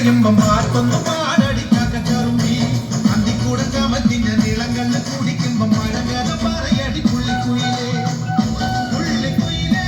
കുടയുമ്പം പാർക്കൊന്ന് പാടടിക്കാക്ക കറുമ്പി അന്തിക്കൂടെ കമത്തിന്റെ നിളങ്ങളിൽ കുടിക്കുമ്പം മഴങ്ങാതെ പറയടി പുള്ളിക്കുയിലേ. പുള്ളിക്കുയിലേ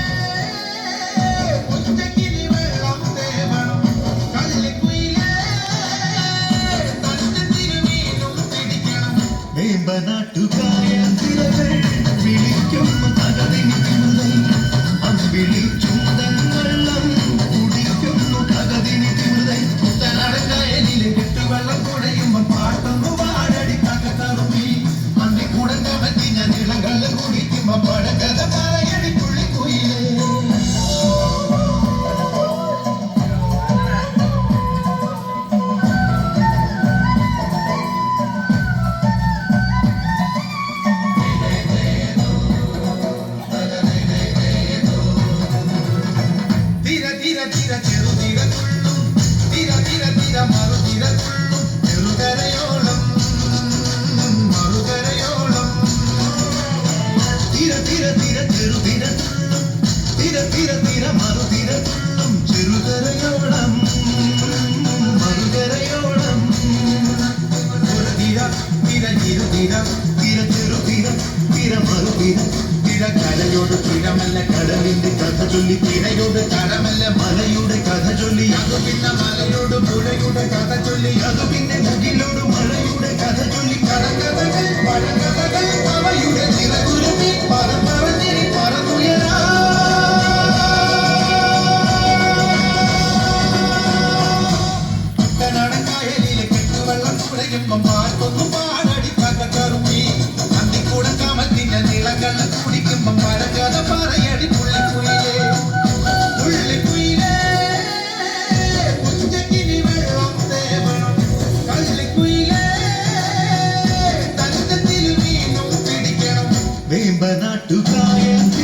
ഇരുതിര തിര ചെറുതിര തിര മറുതിര തിര കരയോട് തിരമല്ല കടലിന്റെ കഥ ചൊല്ലി തിരയോട് കടമല്ല മലയുടെ കഥ ചൊല്ലി. അത് പിന്നെ മലയോട് പുഴയുടെ കഥ ചൊല്ലി അത് പിന്നെ മുകിലോട് മഴയുടെ കഥ ചൊല്ലി. കടങ്കഥകൾ പഴങ്കഥകൾ അവയുടെ നിറകുരുമി പറപ്പറഞ്ഞിരി പറന്നുയരാ. കുട്ടനാടൻ കായലിലെ കെട്ടുവെള്ളം കുടയുമ്പം പാർക്കൊന്നു തന്റെ തിരുമീനും പിടിക്കണം വേമ്പനാട്ടുകായ